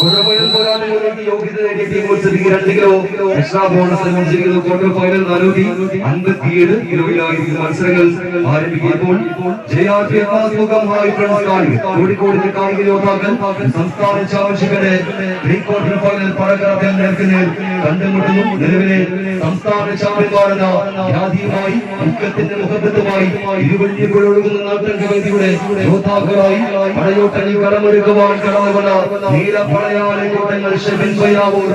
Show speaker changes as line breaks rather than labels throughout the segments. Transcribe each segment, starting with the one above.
കോട്ടപ്പുഴൽ kilo extra bonus മത്സരങ്ങൾ കോഴിക്കോടിന്റെ കായിക യോദ്ധാക്കൾ സംസ്ഥാന ചാമ്പ്യൻഷിപ്പിന്റെ പ്രീ ക്വാർട്ടർ ഫൈനൽ പടക്കറത്തിൽ നിൽക്കുന്ന കണ്ടുമുട്ടുന്നു. നിലവിലെ സംസ്ഥാന ചാമ്പ്യന്മാരെന്ന ഖ്യാതിയുമായി മുഖത്തിന്റെ മുഖത്തുമായി ഇരുവഴിഞ്ഞുകൾ ഒഴുകുന്ന നാട്ടങ്കവേദിയുടെ യോദ്ധാക്കളായി പടയോട്ടണി കളമൊരുക്കുവാൻ ഷെബിൻ പയ്യാവൂർ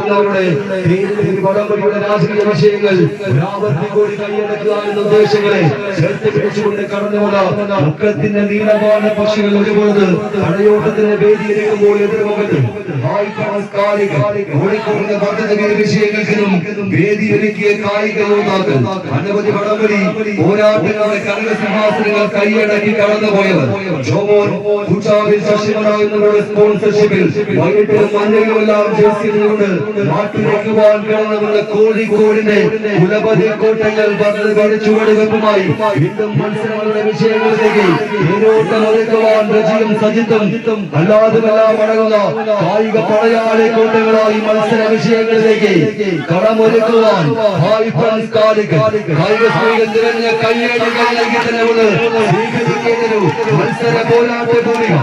എന്നിവരുടെ വടംവലിയുടെ രാജകീയ വിഷയങ്ങൾ രാവർത്തി കൂടി കൈയടക്കുക ഉദ്ദേശങ്ങളെ ചേർത്ത് പിടിച്ചുകൊണ്ട് മുഖത്തിന്റെ നീലവാന പക്ഷികൾ ഒരുപോലെ പടയോട്ടത്തിന് വേദിയിരിക്കുമ്പോൾ എതിർമുഖത്ത്. കോഴിക്കോടിന്റെ പദ്ധതി വിഷയങ്ങൾക്കും വേദിയൊരുക്കിയ കായിക യോദ്ധാക്കൾ അനവധി വടംവലി കടന്നുപോയവർ. ജോമോൻ പൂച്ചാവിൽ ശശിമല എന്നിവരുടെ സ്പോൺസർഷിപ്പിൽ വൈകിട്ട് മഞ്ഞകളുമെല്ലാം ജേഴ്സികൊണ്ട് നാട്ടിലേക്കുവാൻ കടന്നുവന്ന കോഴിക്കോടിന്റെ കുലപതി കോട്ടങ്ങൾ ചുവടുവെപ്പുമായി വീണ്ടും മത്സരങ്ങളുടെ വിഷയങ്ങളിലേക്ക് നേരോട്ടം ഒരുക്കുവാൻ രചിയും സജിത്തും അല്ലാതുമെല്ലാം അടങ്ങുന്ന കായിക പടയാളി കോട്ടകളായി മത്സര വിഷയങ്ങളിലേക്ക് കടമൊരുക്കുവാൻ നിറഞ്ഞ കയ്യടികൾ നൽകി തന്നെ മത്സര പോരാട്ട ഭൂമിക.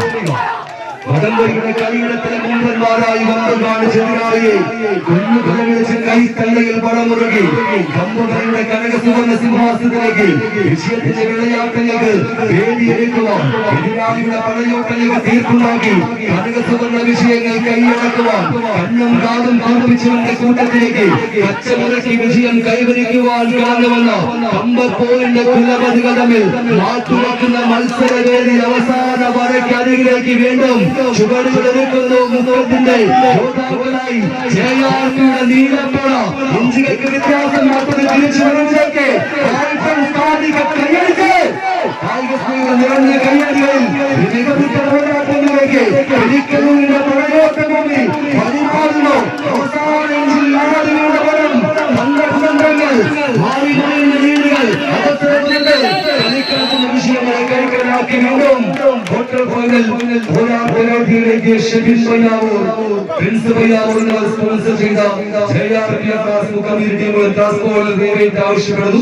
വടംവലിയുടെ കളിയിടത്തിലെ മുമ്പന്മാരായി വന്നു കാണിച്ചതിനായി കുഞ്ഞുകളെ വിളിച്ച് കൈത്തള്ളയിൽ പടമുറുകി. കമ്പുകളുടെ കനക സുവർണ സിംഹാസനത്തിലേക്ക് വിഷയത്തിന്റെ വിളയാട്ടങ്ങൾക്ക് വേദിയൊരുക്കുവാൻ എതിരാളിയുടെ പടയോട്ടങ്ങൾക്ക് തീർപ്പുണ്ടാക്കി കനക സുവർണ വിഷയങ്ങൾ കൈയടക്കുവാൻ കണ്ണും കാതും കാണിച്ചവന്റെ കൂട്ടത്തിലേക്ക് പച്ചമുരട്ടി വിജയം കൈവരിക്കുവാൻ കാരണവന്ന കമ്പപ്പോരിന്റെ കുലപതികൾ തമ്മിൽ മാറ്റുവെക്കുന്ന മത്സരവേദി അവസാന വരയ്ക്കരികിലേക്ക് വീണ്ടും ചുവടുകളെടുക്കുന്നു മുഖത്തിന്റെ യോദ്ധാക്കളായി ജയാർത്തിയുടെ നീലപ്പട ഇഞ്ചികൾക്ക് വ്യത്യാസം മാത്രം തിരിച്ചു വരുന്നതിലേക്ക് നിറഞ്ഞ കൈയടികളിൽ മികവുറ്റ പോരാട്ടങ്ങളിലേക്ക് ഒരിക്കലും പഴയോട്ട ഭൂമി പതിനാലിനോ അവസാന ഇഞ്ചിൽ ആറിലൂടെ വരും സംഘർഷങ്ങൾ മാറി മറിയുന്ന വീടുകൾ കളിക്കളത്തിന്റെ വീണ്ടും ക്വാർട്ടർ ഫൈനൽ പോരാട്ടത്തിലേക്ക് ഷെബിൻ പയ്യാവൂർ പ്രിൻസ് പയ്യാവൂർ സ്പോൺസർ ചെയ്ത ജെ ആർ പി എഫ് മുഖം ഇരു ടീമുകൾ ട്രാൻസ്പോർട്ട് ആവശ്യപ്പെടുന്നു.